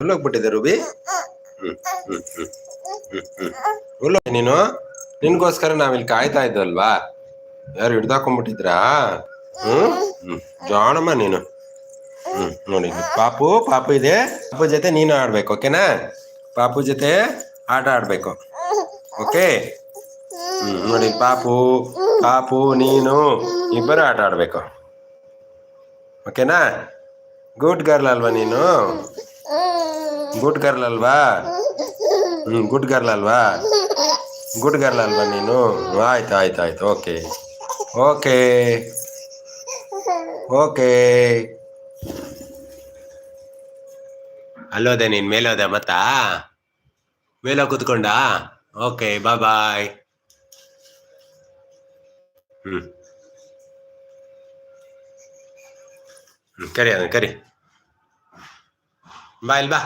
ಎಲ್ಲೋಗ್ಬಿಟ್ಟಿದೆ Ruby. ನೀನು? ನಿನ್ಗೋಸ್ಕರ ನಾವಿಲ್ಲಿ ಕಾಯ್ತಾ ಇದ್ದಲ್ವಾ ಯಾರು ಹಿಡ್ದಾಕೊಂಡ್ಬಿಟ್ಟಿದ್ರಾ? ಹ್ಮ್ ಜಾಣಮ್ಮ ನೀನು. ಹ್ಮ್, ನೋಡಿ ಪಾಪು ಪಾಪು ಇದೆ. ಪಾಪು ಜೊತೆ ನೀನು ಆಡ್ಬೇಕು, ಓಕೆನಾ? ಪಾಪು ಜೊತೆ ಆಟ ಆಡ್ಬೇಕು. ಓಕೆ? ಹ್ಮ್, ನೋಡಿ, ಪಾಪು ಪಾಪು, ನೀನು, ಇಬ್ಬರು ಆಟ ಆಡ್ಬೇಕು. ಓಕೆನಾ? ಗುಡ್ ಗರ್ಲ್ ಅಲ್ವಾ ನೀನು? ಗುಡ್ ಗರ್ಲ್ ಅಲ್ವಾ ಹ್ಞೂ ಗುಡ್ ಗರ್ಲ್ ಅಲ್ವಾ ಗುಡ್ ಗರ್ಲ್ ಅಲ್ವಾ ನೀನು ಆಯ್ತು ಆಯ್ತು ಆಯ್ತು, ಓಕೆ. ಓಕೆ. ಓಕೆ. ಅಲ್ಲೋದೆ ನೀನು, ಮೇಲೋದೆ ಮತ್ತಾ? ಮೇಲೋ ಕೂತ್ಕೊಂಡ? ಓಕೆ, ಬಾ, ಬಾಯ್. ಹ್ಞೂ ಹ್ಞೂ ಕರಿ ಅದನ್ನು, ಕರಿ. ಬಾ, ಇಲ್ಲಿ ಬಾ.